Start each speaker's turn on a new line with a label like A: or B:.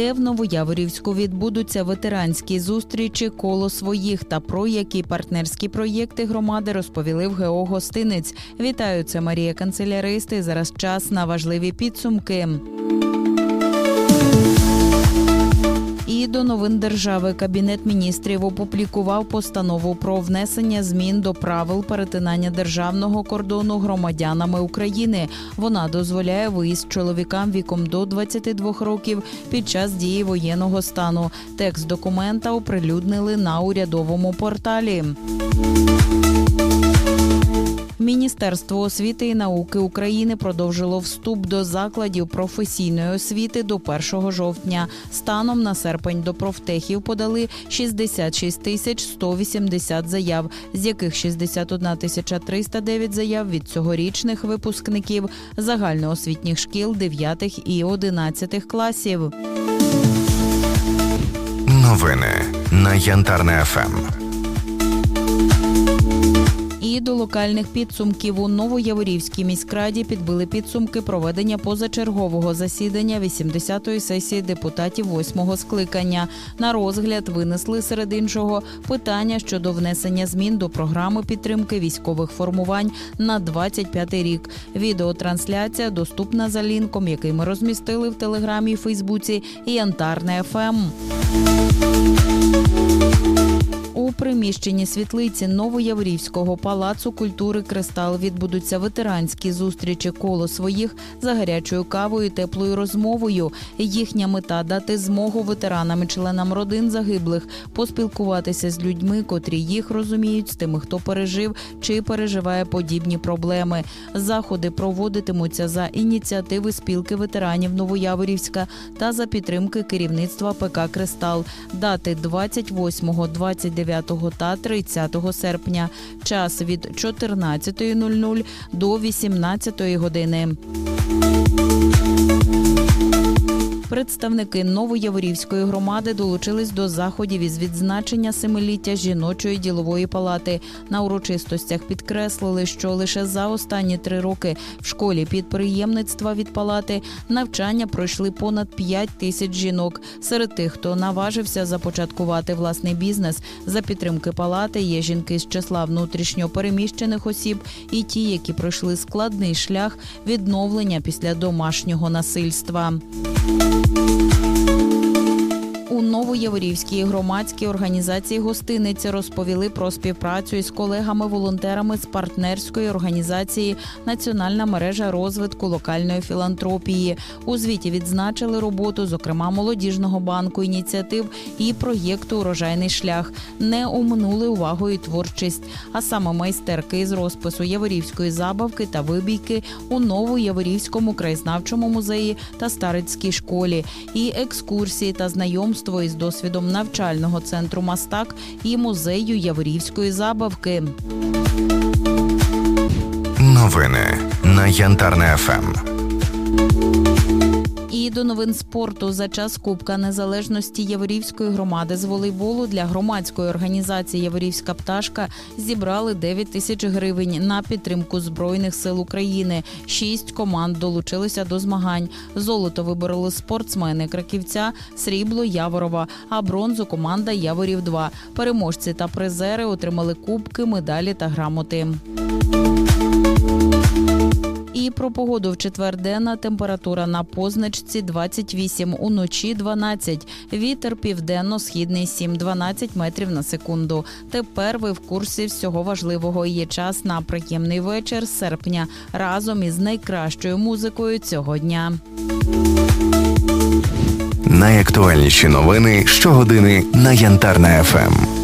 A: де в Новояворівську відбудуться ветеранські зустрічі коло своїх та про які партнерські проєкти громади розповіли в ГО Гостинець. Вітаю, це Марія Канцеляристи. Зараз час на важливі підсумки. Новин держави Кабінет міністрів опублікував постанову про внесення змін до правил перетинання державного кордону громадянами України. Вона дозволяє виїзд чоловікам віком до 22 років під час дії воєнного стану. Текст документа оприлюднили на урядовому порталі. Міністерство освіти і науки України продовжило вступ до закладів професійної освіти до 1 жовтня. Станом на серпень до профтехів подали 66 тисяч 180 заяв, з яких 61 тисяча 309 заяв від цьогорічних випускників загальноосвітніх шкіл 9 і 11 класів.
B: Новини на Янтарне ФМ.
A: До локальних підсумків у Новояворівській міськраді підбили підсумки проведення позачергового засідання 80-ї сесії депутатів 8-го скликання. На розгляд винесли серед іншого питання щодо внесення змін до програми підтримки військових формувань на 25-й рік. Відеотрансляція доступна за лінком, який ми розмістили в телеграмі і Фейсбуці і Янтарне ФМ. Приміщенні світлиці Новояврівського палацу культури Кристал відбудуться ветеранські зустрічі коло своїх за гарячою кавою, теплою розмовою. Їхня мета дати змогу ветеранам і членам родин загиблих поспілкуватися з людьми, котрі їх розуміють, з тими, хто пережив чи переживає подібні проблеми. Заходи проводитимуться за ініціативи спілки ветеранів Новояворівська та за підтримки керівництва ПК Кристал. Дати 28, 29 та 30 серпня. Час від 14.00 до 18 години. Представники Новояворівської громади долучились до заходів із відзначення семиліття жіночої ділової палати. На урочистостях підкреслили, що лише за останні три роки в школі підприємництва від палати навчання пройшли понад 5 тисяч жінок. Серед тих, хто наважився започаткувати власний бізнес за підтримки палати, є жінки з числа внутрішньо переміщених осіб і ті, які пройшли складний шлях відновлення після домашнього насильства. У Новояворівській громадській організації гостиниці розповіли про співпрацю із колегами-волонтерами з партнерської організації Національна мережа розвитку локальної філантропії. У звіті відзначили роботу, зокрема молодіжного банку ініціатив і проєкту Урожайний шлях. Не оминули увагою творчість, а саме майстерки із розпису Яворівської забавки та вибійки у Новояворівському краєзнавчому музеї та старицькій школі, і екскурсії та знайомство із досвідом навчального центру Мастак і музею Яворівської забавки.
B: Новини на Янтарне ФМ.
A: До новин спорту за час Кубка Незалежності Яворівської громади з волейболу для громадської організації Яворівська пташка зібрали 9 тисяч гривень на підтримку збройних сил України. Шість команд долучилися до змагань. Золото вибороли спортсмени Краківця, срібло Яворова, а бронзу команда Яворів 2 Переможці та призери отримали кубки, медалі та грамоти. І про погоду в четвер денна температура на позначці 28, уночі 12. Вітер південно-східний 7-12 метрів на секунду. Тепер ви в курсі всього важливого. Є час на приємний вечір серпня разом із найкращою музикою цього дня.
B: Найактуальніші новини щогодини на Янтарне ФМ.